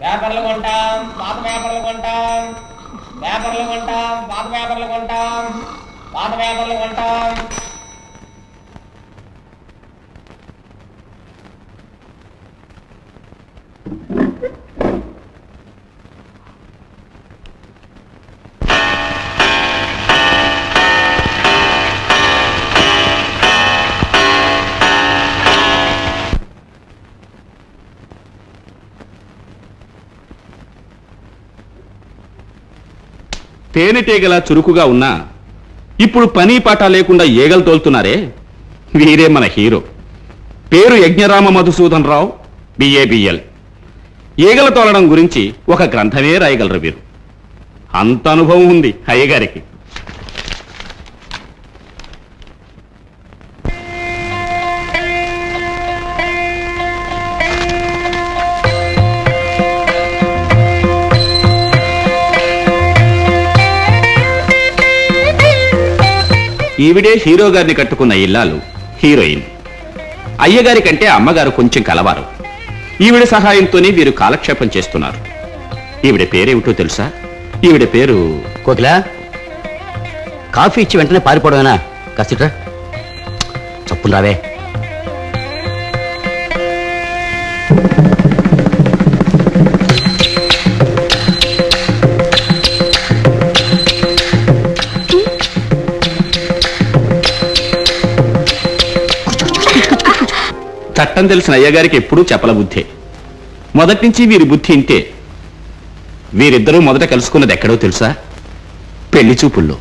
పేపర్లు కొంటాం పాత పేపర్లు కొంటాం పేపర్లు కొంటాం పాత పేపర్లు కొంటాం పాత పేపర్లు కొంటాం. తేనెటీగలా చురుకుగా ఉన్నా ఇప్పుడు పని పాట లేకుండా ఈగలు తోలుతున్నారే? వీరే మన హీరో. పేరు యజ్ఞరామ మధుసూదన్ రావు బిఏబిఎల్ ఈగల తోలడం గురించి ఒక గ్రంథమే రాయగలరు వీరు. అంత అనుభవం ఉంది అయ్యగారికి. ఈవిడే హీరో గారిని కట్టుకున్న ఇల్లాలు హీరోయిన్. అయ్యగారి కంటే అమ్మగారు కొంచెం కలవారు. ఈవిడ సహాయంతోనే వీరు కాలక్షేపం చేస్తున్నారు. ఈవిడ పేరేమిటో తెలుసా? ఈవిడ పేరు కోకిల. కాఫీ ఇచ్చి వెంటనే పారిపోవడమేనా? కాసిట్రా. చప్పున రావే. చట్టం తెలిసిన అయ్యగారికి ఎప్పుడూ చెప్పల బుద్ధే. మొదటి నుంచి వీరి బుద్ధి ఇంతే. వీరిద్దరూ మొదట కలుసుకున్నది ఎక్కడో తెలుసా? పెళ్ళి చూపుల్లో.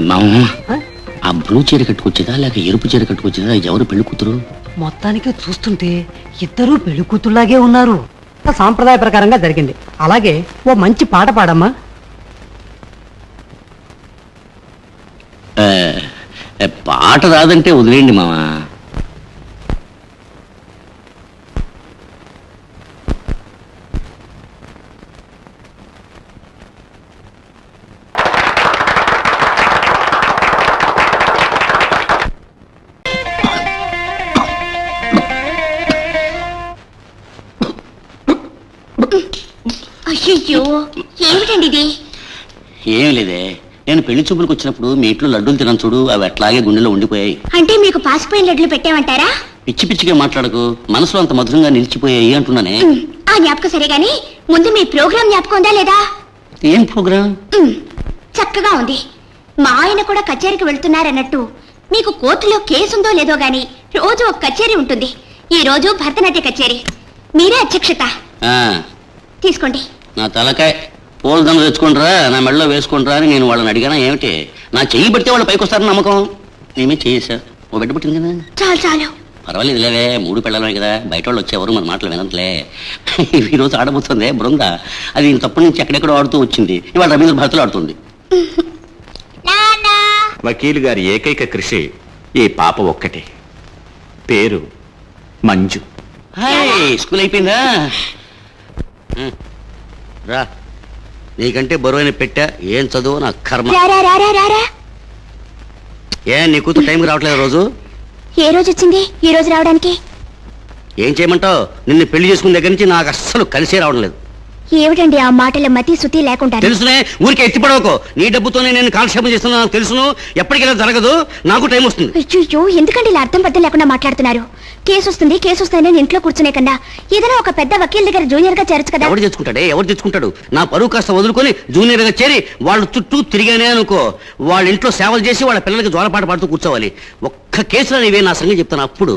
మామ ఆ? బ్లూ చీర కట్టుకొచ్చేదా లేక ఎరుపు చీర కట్టుకొచ్చేదా? ఎవరు పెళ్ళి కూతురు? మొత్తానికి చూస్తుంటే ఇద్దరూ పెళ్ళి కూతుళ్ళాగే ఉన్నారు. సాంప్రదాయ ప్రకారంగా జరిగింది. అలాగే ఓ మంచి పాట పాడమ్మా. ఆ, పాట రాదంటే వదిలేయండి మామ. అయ్యయ్యో ఏమిటండి ఇది? ఏం లేదే. నేను పెళ్ళి చూపులకు వచ్చినప్పుడు మీ ఇంట్లో లడ్డూలు తినను చూడు అవి అట్లాగే గుండెలో ఉండిపోయాయి. అంటే మీకు పాసిపోయిన లడ్లు పెట్టామంటారా పిచ్చి పిచ్చిగా మాట్లాడకు మనసులో అంత మధురంగా నిలిచిపోయాయి అంటున్నానే. ఆ జ్ఞాపకం సరే గాని ముందు మీ ప్రోగ్రాం జ్ఞాపకం ఉందా లేదా? ఏం ప్రోగ్రామ్? చక్కగా ఉంది. మా ఆయన కూడా కచేరీకి వెళ్తున్నారన్నట్టు. మీకు కోర్టులో కేసుందో లేదో గాని రోజు ఒక కచేరీ ఉంటుంది. ఈ రోజు భరతనాట్య కచేరీ. మీరే అధ్యక్షత. తీసుకోండి. నా తలకాయ. పూలదండ తెచ్చుకుంటారా నా మెడలో వేసుకుంటారా అని నేను వాళ్ళని అడిగానా ఏమిటి? నా చెయ్యి పడితే వాళ్ళు పైకి వస్తారని నమ్మకం నేమే చేసా ఓ బిడ్డ పుట్టింది కదా. చాలు చాలు. పర్వాలేదు లేవే మూడు పిల్లలే కదా. బయట వాళ్ళు వచ్చేవారు మన మాటలు వినట్లే. ఈరోజు ఆడబోతుంది బృంద? అది తప్పటి నుంచి ఎక్కడెక్కడో ఆడుతూ వచ్చింది. ఇవాళ రవీంద్ర భారతిలో ఆడుతుంది. నాన్నా వకీలు గారి ఏకైక కృషి ఈ పాప ఒక్కటే. పేరు మంజు. హాయ్ స్కూల్ అయిపోయిందా? రా. నీకంటే బరువైన పెట్టా ఏం చదువు నా కర్మ. రారా రారా రారా ఏ నీ కూతురు టైంకి రావట్లేదు రోజు? ఏ రోజు వచ్చింది? ఈ రోజు రావడానికి? ఏం చేయమంటావు? నిన్ను పెళ్ళి చేసుకున్న దగ్గర నుంచి నాకు అస్సలు కలిసే రావడం లేదు. ఏమిటండి ఆ మాటల మతి శుతి లేకుండా తెలుసునే ఊరికే ఎత్తిపడవకు నీ డబ్బుతోనే నేను కాలక్షేపం చేస్తున్నా నాకు తెలుసును. ఎప్పటికైనా జరగదు. నాకు టైం వస్తుంది. అయ్యో ఎందుకండి ఇలా అర్థం పద్ధతి లేకుండా మాట్లాడుతున్నారు? కేసు వస్తుంది కేసు వస్తాయని ఇంట్లో కూర్చునే కన్నా ఏదైనా ఒక పెద్ద వకీల్ దగ్గర జూనియర్గా చేరొచ్చు కదా. ఎవరు తెచ్చుకుంటాడే ఎవరు తెచ్చుకుంటాడు నా పరువు కాస్త వదులుకొని జూనియర్గా చేరి వాళ్ళ చుట్టూ తిరిగానే అనుకో. వాళ్ళ ఇంట్లో సేవలు చేసి వాళ్ళ పిల్లలకి జోలపాట పాడుతూ కూర్చోవాలి. ఒక్క కేసులో నీవే నా సంగతి చెప్తాను అప్పుడు.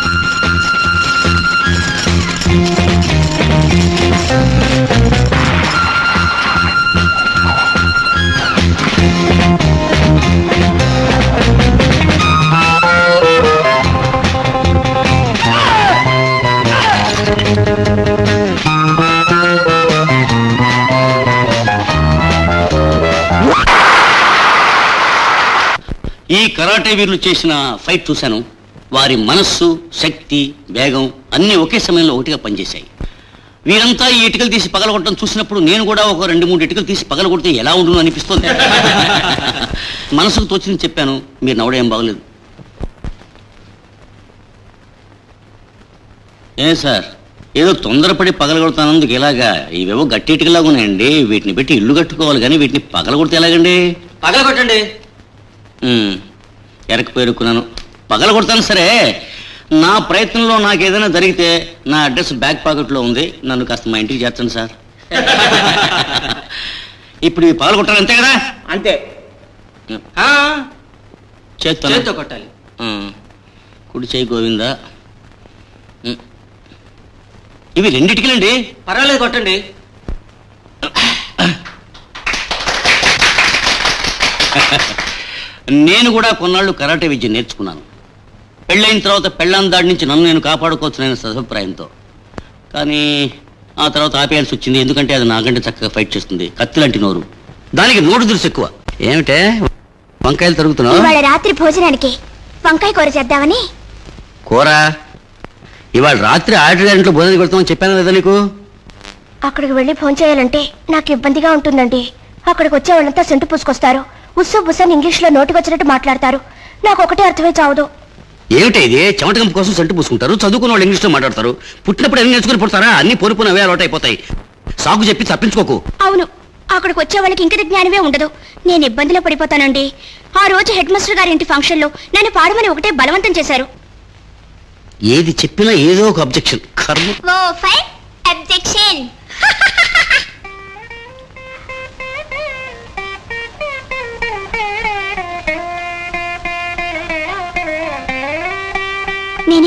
ఈ కరాటే వీరులు చేసిన ఫైట్ చూశాను. వారి మనస్సు శక్తి వేగం అన్నీ ఒకే సమయంలో ఒకటిగా పనిచేశాయి. వీరంతా ఈ ఇటుకలు తీసి పగలగొట్టడం చూసినప్పుడు నేను కూడా ఒక రెండు మూడు ఇటుకలు తీసి పగలగొడితే ఎలా ఉండును అనిపిస్తుంది. మనసుకు తోచింది చెప్పాను మీరు నవ్వడం ఏం బాగలేదు. ఏ సార్ ఏదో తొందరపడి పగలగొడతానందుకు ఇలాగా ఇవేవో గట్టి ఇటుకలాగా ఉన్నాయండి వీటిని పెట్టి ఇల్లు కట్టుకోవాలి కానీ వీటిని పగలగొడితే ఎలాగండి? పగలగొట్టండి. ఎరకు పేరుకున్నాను. పగలగొడతాను సరే. నా ప్రయత్నంలో నాకు ఏదైనా జరిగితే నా అడ్రస్ బ్యాక్ పాకెట్లో ఉంది. నన్ను కాస్త మా ఇంటికి చేర్చండి సార్. ఇప్పుడు ఇవి పగలగొట్టాలి అంతే కదా? అంతే. చేస్తాను. చేత్తో కొట్టాలి. కుడి చేయి గోవిందా. ఇవి రెండిటికిలండి? పర్వాలేదు కొట్టండి. నేను కూడా కొన్నాళ్ళు కరాటే విద్య నేర్చుకున్నాను. పెళ్ళైన తర్వాత పెళ్ళాం దాడి నుంచి నన్ను నేను కాపాడుకోవచ్చునైన సదభిప్రాయంతో. కానీ ఆ తర్వాత ఆపేయాల్సి వచ్చింది. ఎందుకంటే అది నాకంటే చక్కగా ఫైట్ చేస్తుంది. కత్తి లాంటి నోరు. దానికి నోటు దురుసు ఎక్కువ. ఏమిటే? వంకాయలు తరుగుతున్నావు? ఇవాళ రాత్రి భోజనానికి వంకాయ కూర చేద్దామని. కూర? ఇవాళ రాత్రి ఆర్డర్ గంటలో భోజనం పెడతామని చెప్పాను కదా నీకు? అక్కడికి వెళ్ళి ఫోన్ చేయాలంటే నాకు ఇబ్బందిగా ఉంటుందండి. అక్కడికి వచ్చే వాళ్ళంతా సెంటు పూసుకొస్తారు. ఉస్సు బుస్సని ఇంగ్లీష్లో నోటికొచ్చినట్టు మాట్లాడతారు. నాకు ఒకటే అర్థమై చావదు. ఏమిటి ఇది? చెమటకం కోసం సెంటు పూసుకుంటారు చదువుకున్న వాళ్ళు ఇంగ్లీష్లో మాట్లాడతారు పుట్టినప్పుడు ఎన్ని నేర్చుకుని పుడతారా? అన్ని పొరుపున అవే అలవాటు అయిపోతాయి. సాకు చెప్పి తప్పించుకోకు. అవును అక్కడికి వచ్చే వాళ్ళకి ఇంకటి జ్ఞానమే ఉండదు. నేను ఇబ్బందిలో పడిపోతానండి. ఆ రోజు హెడ్ మాస్టర్ గారి ఇంటి ఫంక్షన్లో నన్ను పాడమని ఒకటే బలవంతం చేశారు. ఏది చెప్పినా ఏదో ఒక అబ్జెక్షన్. కర్మ. ఓ ఫైవ్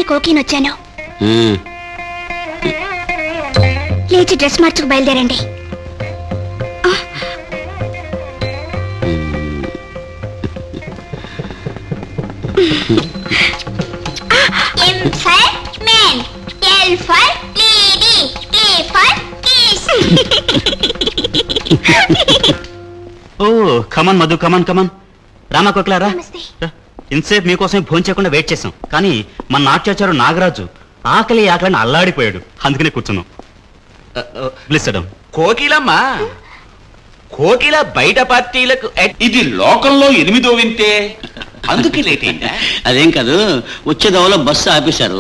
నేనే కోకిన్ వచ్చాను ఉమ్. లేచి డ్రెస్ మార్చుకు బయలుదేరండి. ఓ come on Madhu come on come on Rama కొక్లారా నమస్తే. ఇంతసేపు మీకోసం భోజనం చేయకుండా వెయిట్ చేసాం కానీ మన నాట్యాచారు నాగరాజు ఆకలి ఆకలిని అల్లాడిపోయాడు. అందుకనే కూర్చున్నాం. కోకిలమ్మా! కోకిల బయట పార్టీలకు ఇది లోకంలో ఎనిమిదో వింతే. అందుకే లేట్ అయిందా? అదేం కాదు వచ్చే దవలో బస్సు ఆపేశారు.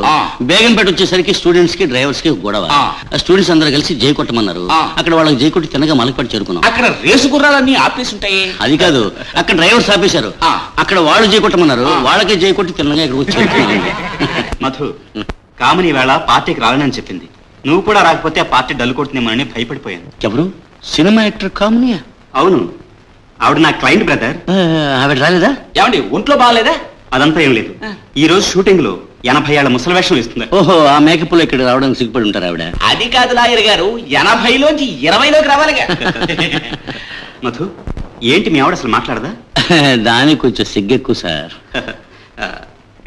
బేగంపేట వచ్చేసరికి స్టూడెంట్స్కి డ్రైవర్స్కి గొడవ. స్టూడెంట్స్ అందరూ కలిసి జై కొట్టమన్నారు. అక్కడ వాళ్ళకి జై కొట్టి తినగా మలకపడి చేరుకున్నాం. అక్కడ రేసు గుర్రాలన్నీ ఆపేసి ఉంటాయి అది కాదు అక్కడ డ్రైవర్స్ ఆపేశారు. అక్కడ వాళ్ళు జై కొట్టమన్నారు. వాళ్ళకి జై కొట్టి తిన్నగా ఇక్కడ వచ్చి. మధు కామని వేళ పార్టీకి రావాలని చెప్పింది. నువ్వు కూడా రాకపోతే ఆ పార్టీ డల్ కొడుతుందేమోనని భయపడిపోయాను. ఎవరు? సినిమా యాక్టర్ కామనియా? అవును. ఆవిడ నా క్లయింట్ బ్రదర్ ఆవిడ రాలేదా? ఏమండి ఒంట్లో బాగాలేదా? అదంతా ఏం లేదు. ఈ రోజు షూటింగ్లో ఎనభై ఏళ్ళ ముసలి వేషం ఇస్తుంది ఓహో ఆ మేకప్లో ఇక్కడ రావడానికి సిగ్గుపడి ఉంటారు ఆవిడ. అది కాదు లాయర్ గారు ఎనభైలోంచి ఇరవైలోకి రావాలిగా. మధు ఏంటి మీ ఆవిడ అసలు మాట్లాడదా? దానికి కొంచెం సిగ్గెక్కువ సార్.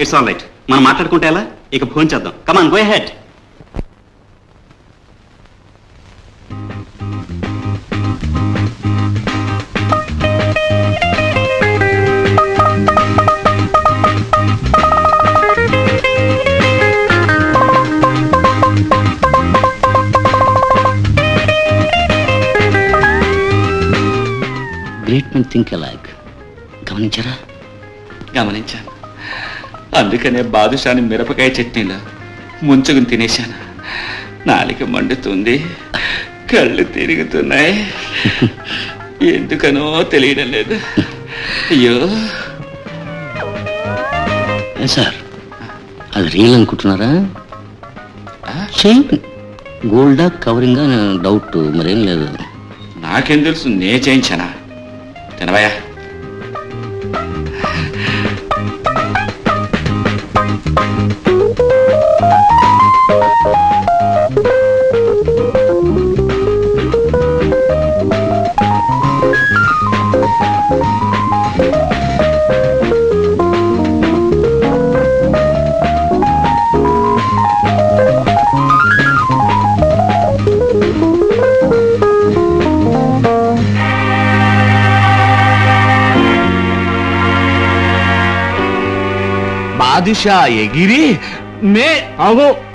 ఇట్స్ ఆల్ రైట్ మనం మాట్లాడుకుంటే ఎలా? ఇక ఫోన్ చేద్దాం come on go head men think అలాగ్ గమనించారా? గమనించాను. అందుకనే బాదుషాని మిరపకాయ చట్నీలో ముంచుకుని తినేశాను. నాలిక మండుతుంది కళ్ళు తిరుగుతున్నాయి. ఎందుకనో తెలియడం లేదు. అయ్యో. సార్ అది రియల్ అనుకుంటున్నారా? గోల్డా కవరింగ్ డౌట్ మరేం లేదు. నాకేం తెలుసు నే చేయించానా? తినవయా शाह ये गिरी मैं आओ